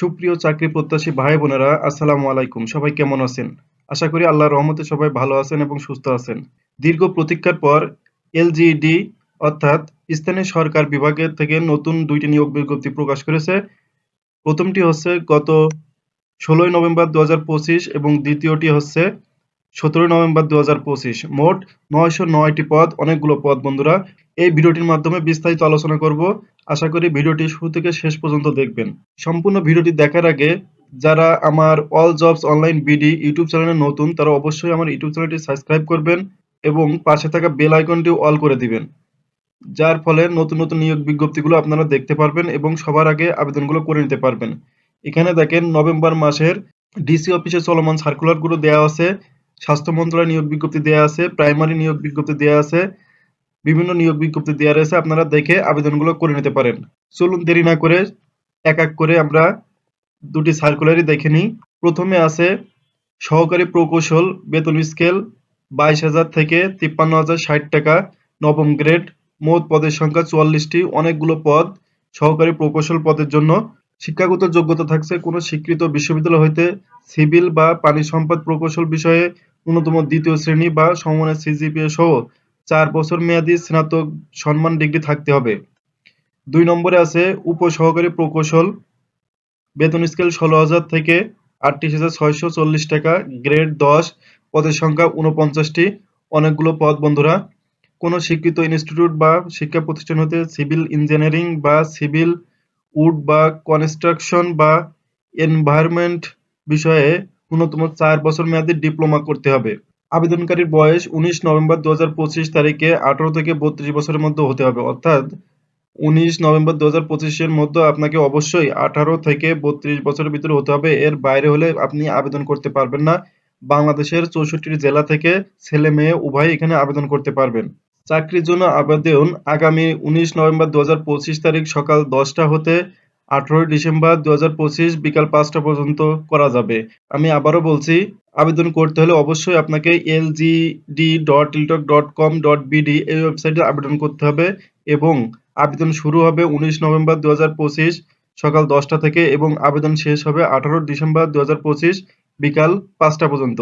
সুপ্রিয় চাকরি প্রত্যাশী ভাই বোনেরা, আসসালামু আলাইকুম। সবাই কেমন আছেন? আশা করি আল্লাহর রহমতে সবাই ভালো আছেন এবং সুস্থ আছেন। দীর্ঘ প্রতীক্ষার পর এলজিইডি, অর্থাৎ স্থানীয় সরকার বিভাগের থেকে নতুন দুইটি নিয়োগ বিজ্ঞপ্তি প্রকাশ করেছে। প্রথমটি হচ্ছে গত ষোলোই নভেম্বর দু হাজার পঁচিশ এবং দ্বিতীয়টি হচ্ছে সতেরোই নভেম্বর দু হাজার পঁচিশ। মোট নয়শো নয়টি পদ, অনেকগুলো পদ, বন্ধুরা। এই ভিডিওটির মাধ্যমে বিস্তারিত আলোচনা করব। আশা করি ভিডিওটি শুরু থেকে শেষ পর্যন্ত দেখবেন। সম্পূর্ণ ভিডিওটি দেখার আগে, যারা আমার all jobs online BD YouTube চ্যানেলে নতুন, তারা অবশ্যই আমার ইউটিউব চ্যানেলটি সাবস্ক্রাইব করবেন এবং পাশে থাকা বেল আইকনটি অল করে দিবেন। যার ফলে নতুন নতুন নিয়োগ বিজ্ঞপ্তিগুলো আপনারা দেখতে পারবেন এবং সবার আগে আবেদনগুলো করে নিতে পারবেন। এখানে দেখেন, নভেম্বর মাসের ডিসি অফিসে চলমান সার্কুলারগুলো দেওয়া আছে। স্বাস্থ্য মন্ত্রণালয় নিয়োগ বিজ্ঞপ্তি দেওয়া আছে, প্রাইমারি নিয়োগ বিজ্ঞপ্তি দেওয়া আছে, বিভিন্ন নিয়োগ বিজ্ঞপ্তি দেওয়া রয়েছে, আপনারা দেখে আবেদনগুলো করে নিতে পারেন। চলুন দেরি না করে এক এক করে আমরা দুটি সার্কুলারই দেখে নিই। প্রথমে আছে সহকারী প্রকৌশল, বেতন স্কেল বাইশ হাজার থেকে তিপ্পান্ন হাজার ষাট টাকা, নবম গ্রেড মোট পদের সংখ্যা চুয়াল্লিশটি, অনেকগুলো পদ সহকারী প্রকৌশল পদের জন্য। শিক্ষাগত যোগ্যতা থাকছে কোনো স্বীকৃত বিশ্ববিদ্যালয় হইতে সিভিল বা পানি সম্পদ প্রকৌশল বিষয়ে ন্যূনতম দ্বিতীয় শ্রেণি বা সমমানের সিজিপিএ সহ চার বছর মেয়াদী স্নাতক সম্মান ডিগ্রি থাকতে হবে। দুই নম্বরে আছে উপসহকারী প্রকৌশল। বেতন স্কেল ষোলো হাজার থেকে আটত্রিশ হাজার ছয়শো চল্লিশ টাকা গ্রেড দশ, পদের সংখ্যা উনপঞ্চাশটি অনেকগুলো পদ বন্ধুরা। কোনো স্বীকৃত ইনস্টিটিউট বা শিক্ষা প্রতিষ্ঠান হতে সিভিল ইঞ্জিনিয়ারিং বা সিভিল উড বা কনস্ট্রাকশন বা এনভায়রনমেন্ট বিষয়ে ন্যূনতম চার বছর মেয়াদী ডিপ্লোমা করতে হবে। আবেদনকারীর বয়স উনিশ নভেম্বর দু হাজার পঁচিশ তারিখে আঠারো থেকে বত্রিশ বছরের মধ্যে হতে হবে। অর্থাৎ উনিশ নভেম্বর দু হাজার পঁচিশের মধ্যে আপনাকে অবশ্যই আঠারো থেকে বত্রিশ বছরের ভিতরে হতে হবে। এর বাইরে হলে আপনি আবেদন করতে পারবেন না। বাংলাদেশের চৌষট্টি জেলা থেকে ছেলে মেয়ে উভয় এখানে আবেদন করতে পারবেন। চাকরির জন্য আবেদন আগামী উনিশ নভেম্বর দু হাজার পঁচিশ তারিখ সকাল দশটা হতে আঠারোই ডিসেম্বর দু পঁচিশ বিকাল পাঁচটা পর্যন্ত করা যাবে। আমি আবারও বলছি, আবেদন করতে হলে অবশ্যই আপনাকে LGD dot Teletalk dot com dot BD এই ওয়েবসাইটে আবেদন করতে হবে এবং আবেদন শুরু হবে উনিশ নভেম্বর দু হাজার পঁচিশ সকাল দশটা থেকে এবং আবেদন শেষ হবে আঠারো ডিসেম্বর দু হাজার পঁচিশ বিকাল পাঁচটা পর্যন্ত।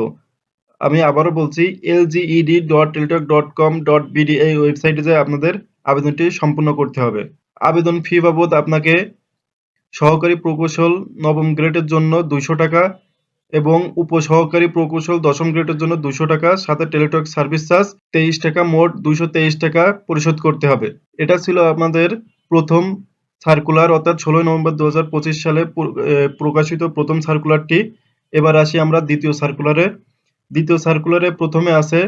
আমি আবারও বলছি LGED dot Teletalk dot com dot BD এই ওয়েবসাইটে যে আপনাদের আবেদনটি সম্পূর্ণ করতে হবে। আবেদন ফি বাবদ আপনাকে সহকারী প্রকৌশল নবম গ্রেডের জন্য দুইশো টাকা এবং উপসহকারী প্রকৌশল দশম গ্রেডের জন্য দুশো টাকা, সাথে টেলিটক সার্ভিস চার্জ তেইশ টাকা, মোট দুইশো তেইশ টাকা পরিশোধ করতে হবে। এটা ছিল আমাদের প্রথম সার্কুলার অর্থাৎ ষোলোই নভেম্বর দু পঁচিশ সালে প্রকাশিত প্রথম সার্কুলারটি এবার আসি আমরা দ্বিতীয় সার্কুলারে দ্বিতীয় সার্কুলারে প্রথমে আছে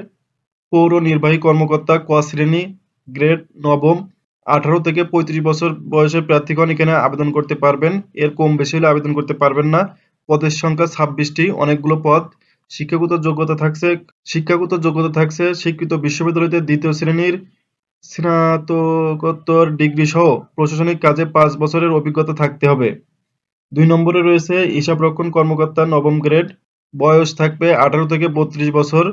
পৌর নির্বাহী কর্মকর্তা ক শ্রেণি, গ্রেড নবম। আঠারো থেকে পঁয়ত্রিশ বছর বয়সের প্রার্থীগণ এখানে আবেদন করতে পারবেন। এর কম বেশি হলে আবেদন করতে পারবেন না। পদের সংখ্যা ছাব্বিশটি। অনেকগুলো পদ। শিক্ষাগত যোগ্যতা থাকছে, শিক্ষাগত যোগ্যতা থাকছে স্বীকৃত বিশ্ববিদ্যালয়তে দ্বিতীয় শ্রেণির স্নাতকোত্তর ডিগ্রি সহ প্রশাসনিক কাজে পাঁচ বছরের অভিজ্ঞতা থাকতে হবে। দুই নম্বরে রয়েছে হিসাবরক্ষণ কর্মকর্তা নবম গ্রেড। বয়স থাকবে আঠারো থেকে বত্রিশ বছর।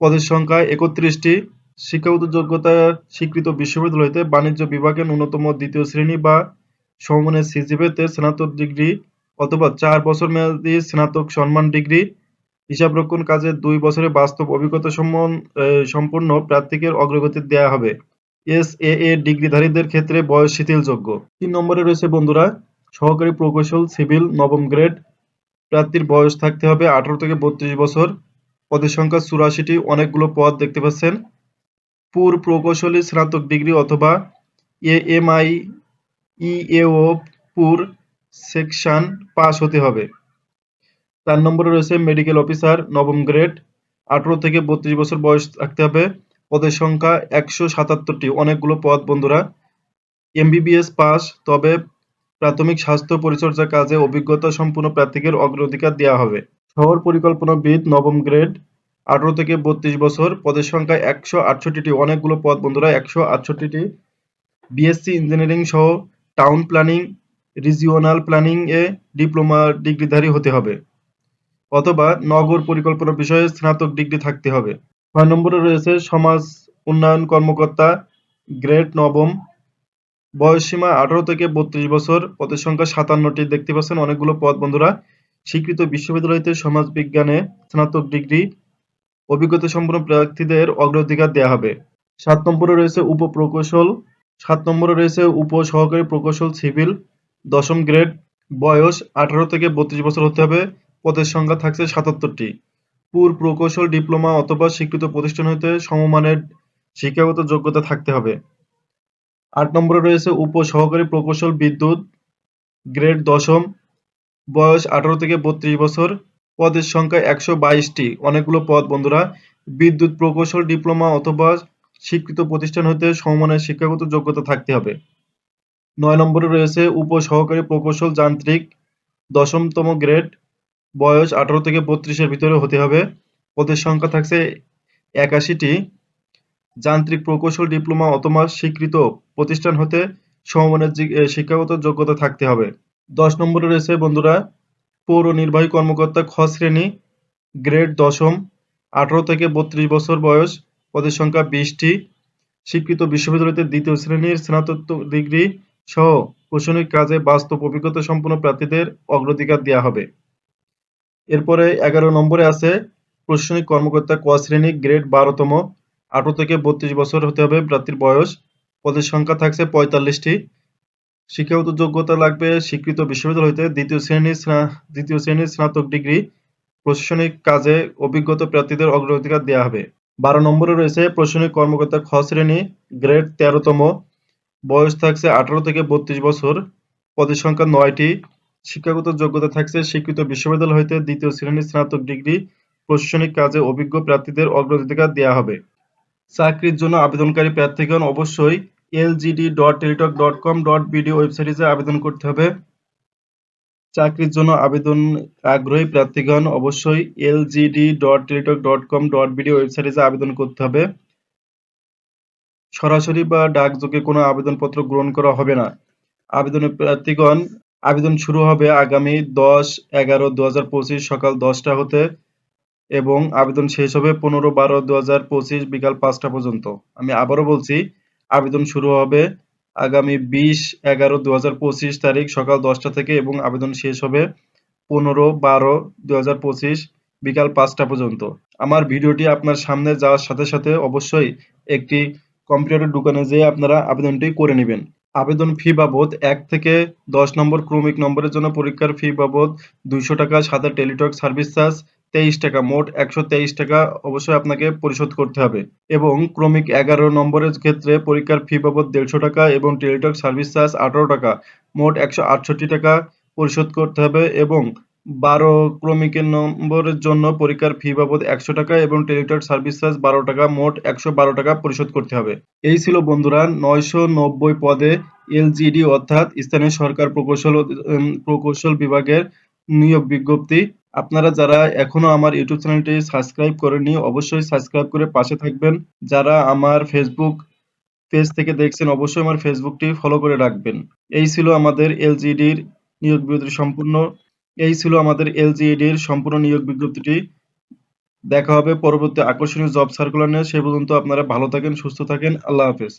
পদের সংখ্যা একত্রিশটি। শিক্ষাগত যোগ্যতা স্বীকৃত বিশ্ববিদ্যালয় হইতে বাণিজ্য বিভাগে ন্যূনতম দ্বিতীয় শ্রেণি বা সমমানের সিজিপিতে স্নাতক ডিগ্রি অথবা চার বছর মেয়াদী স্নাতক সম্মান ডিগ্রি, হিসাবরক্ষণ কাজে দুই বছরের বাস্তব অভিজ্ঞতা সম্পন্ন প্রার্থীকে অগ্রগতি দেওয়া হবে। এস এ এ ডিগ্রিধারীদের ক্ষেত্রে বয়স শিথিলযোগ্য। তিন নম্বরে রয়েছে বন্ধুরা, সহকারী প্রকৌশল, সিভিল, নবম গ্রেড। প্রার্থীর বয়স থাকতে হবে আঠারো থেকে বত্রিশ বছর। পদের সংখ্যা চুরাশিটি, অনেকগুলো পদ দেখতে পাচ্ছেন। পুর প্রকৌশলী স্নাতক ডিগ্রি অথবা এ এম আই ইএও পুর সেকশন পাস হতে হবে। চার নম্বরে রয়েছে মেডিকেল অফিসার, নবম গ্রেড। আঠারো থেকে বত্রিশ বছর বয়স থাকতে হবে। পদের সংখ্যা একশো সাতাত্তরটি। অনেকগুলো পদ, বন্ধুরা। এমবিবিএস পাস, তবে প্রাথমিক স্বাস্থ্য পরিচর্যা কাজে অভিজ্ঞতা সম্পূর্ণ প্রার্থীকে অগ্রাধিকার দেওয়া হবে। শহর পরিকল্পনাবিদ, নবম গ্রেড। আঠারো থেকে বত্রিশ বছর, পদের সংখ্যা একশো আটষট্টিটি। অনেকগুলো পদ বন্ধুরা, একশো আটষট্টিটি। বিএসসি ইঞ্জিনিয়ারিং সহ টাউন প্ল্যানিং রিজিওনাল প্ল্যানিং এ ডিপ্লোমা ডিগ্রিধারী হতে হবে। অথবা নগর পরিকল্পনা বিষয়ে স্নাতক ডিগ্রি থাকতে হবে। ছয় নম্বরে রয়েছে সমাজ উন্নয়ন কর্মকর্তা গ্রেড নবম। বয়সসীমা আঠারো থেকে বত্রিশ বছর, পদের সংখ্যা সাতান্নটি। দেখতে পাচ্ছেন অনেকগুলো পদ বন্ধুরা। স্বীকৃত বিশ্ববিদ্যালয় হইতে সমাজবিজ্ঞানে স্নাতক ডিগ্রি অভিজ্ঞতা সম্পন্ন প্রার্থীদের অগ্রাধিকার দেওয়া হবে। সাত নম্বরে রয়েছে উপপ্রকৌশল, সাত নম্বরে রয়েছে উপ সহকারী প্রকৌশল সিভিল, দশম গ্রেড, বয়স আঠারো থেকে বত্রিশ বছর হতে হবে, পদের সংখ্যা থাকছে সাতাত্তরটি। পুর প্রকৌশল, ডিপ্লোমা অথবা স্বীকৃত প্রতিষ্ঠান হতে সমমানের শিক্ষাগত যোগ্যতা থাকতে হবে। আট নম্বরে রয়েছে উপ সহকারী প্রকৌশল বিদ্যুৎ, গ্রেড দশম, বয়স আঠারো থেকে বত্রিশ বছর পদের সংখ্যা একশো বাইশটি। অনেকগুলো পদ, বন্ধুরা। বিদ্যুৎ প্রকৌশল, ডিপ্লোমা অথবা স্বীকৃত প্রতিষ্ঠান হতে সমমানের শিক্ষাগত যোগ্যতা থাকতে হবে। নয় নম্বরে রয়েছে উপ সহকারী প্রকৌশল যান্ত্রিক, দশমতম গ্রেড, বয়স আঠারো থেকে বত্রিশের ভিতরে হতে হবে। পদের সংখ্যা থাকছে একাশিটি। যান্ত্রিক প্রকৌশল, ডিপ্লোমা অথবা স্বীকৃত প্রতিষ্ঠান হতে সমমানের শিক্ষাগত যোগ্যতা থাকতে হবে। দশ নম্বরে রয়েছে, বন্ধুরা পৌর নির্বাহী কর্মকর্তা খ শ্রেণি, গ্রেড দশম, আঠারো থেকে বত্রিশ বছর বয়স, পদের সংখ্যা বিশটি। স্বীকৃত বিশ্ববিদ্যালয়তে দ্বিতীয় শ্রেণির স্নাতক ডিগ্রি সহ প্রশাসনিক কাজে বাস্তব অভিজ্ঞতা সম্পন্ন প্রার্থীদের অগ্রাধিকার দেওয়া হবে। এরপরে এগারো নম্বরে আছে প্রশাসনিক কর্মকর্তা ক শ্রেণি, গ্রেড বারোতম, আঠারো থেকে বত্রিশ বছর হতে হবে প্রার্থীর বয়স। পদের সংখ্যা থাকছে পঁয়তাল্লিশটি। শিক্ষাগত যোগ্যতা লাগবে স্বীকৃত বিশ্ববিদ্যালয় হইতে দ্বিতীয় শ্রেণির দ্বিতীয় শ্রেণির স্নাতক ডিগ্রি প্রশাসনিক কাজে অভিজ্ঞতা প্রার্থীদের অগ্রাধিকার দেওয়া হবে। বারো নম্বরে রয়েছে প্রশাসনিক কর্মকর্তা খ শ্রেণি, গ্রেড তেরোতম। বয়স থাকছে আঠারো থেকে বত্রিশ বছর। পদের সংখ্যা নয়টি। শিক্ষাগত যোগ্যতা থাকছে স্বীকৃত বিশ্ববিদ্যালয় হইতে দ্বিতীয় শ্রেণির স্নাতক ডিগ্রি প্রশাসনিক কাজে অভিজ্ঞ প্রার্থীদের অগ্রাধিকার দেওয়া হবে। চাকরির জন্য আবেদনকারী প্রার্থীগণ অবশ্যই LGD dot Teletalk dot com dot BD ওয়েবসাইটে আবেদন করতে হবে। চাকরির জন্য আবেদন আগ্রহী প্রার্থীগণ অবশ্যই এলজিডি ডট টেলিটক ওয়েবসাইটে আবেদন করতে হবে, সরাসরি বা ডাকযোগে কোনো আবেদনপত্র গ্রহণ করা হবে না। আবেদনের প্রার্থীগণ, আবেদন শুরু হবে আগামী দশ এগারো দু হাজার পঁচিশ সকাল দশটা হতে এবং আবেদন শেষ হবে পনেরো বারো দু হাজার পঁচিশ বিকাল পাঁচটা পর্যন্ত। আমি আবারও বলছি আবেদন শুরু হবে আগামী বিশ এগারো দু তারিখ সকাল দশটা থেকে এবং আবেদন শেষ হবে পনেরো বারো দু বিকাল পাঁচটা পর্যন্ত। আমার ভিডিওটি আপনার সামনে যাওয়ার সাথে সাথে অবশ্যই একটি কম্পিউটার দোকানে যেয়ে আপনারা আবেদনটি করে নেবেন। আবেদন ফি বাবদ এক থেকে দশ নম্বর ক্রমিক নম্বরের জন্য পরীক্ষার ফি বাবদ দুইশো টাকা, সাথে টেলিটক সার্ভিস চার্জ তেইশ টাকা, মোট একশো তেইশ টাকা অবশ্যই আপনাকে পরিশোধ করতে হবে। এবং ক্রমিক এগারো নম্বরের ক্ষেত্রে পরীক্ষার ফি বাবদ দেড়শো টাকা এবং টেলিটক সার্ভিস চার্জ আঠারো টাকা, মোট একশো আটষট্টি টাকা পরিশোধ করতে হবে এবং বারো ক্রমিকের নম্বরের জন্য পরীক্ষার ফি বাবদ একশো টাকা এবং টেলিটক সার্ভিস চার্জ বারো টাকা, মোট একশো বারো টাকা পরিশোধ করতে হবে। এই ছিল বন্ধুরা নয়শো নব্বই পদে এলজিডি অর্থাৎ স্থানীয় সরকার প্রকৌশল প্রকৌশল বিভাগের নিয়োগ বিজ্ঞপ্তি। আপনারা যারা এখনও আমার ইউটিউব চ্যানেলটি সাবস্ক্রাইব করেননি, অবশ্যই সাবস্ক্রাইব করে পাশে থাকবেন। যারা আমার ফেসবুক পেজ থেকে দেখছেন, অবশ্যই আমার ফেসবুকটি ফলো করে রাখবেন। এই ছিল আমাদের এলজিডির নিয়োগ বিজ্ঞপ্তি সম্পূর্ণ। এই ছিল আমাদের এলজিডির সম্পূর্ণ নিয়োগ বিজ্ঞপ্তিটি। দেখা হবে পরবর্তী আকর্ষণীয় জব সার্কুলার নিয়ে। সে পর্যন্ত আপনারা ভালো থাকেন, সুস্থ থাকেন। আল্লাহ হাফেজ।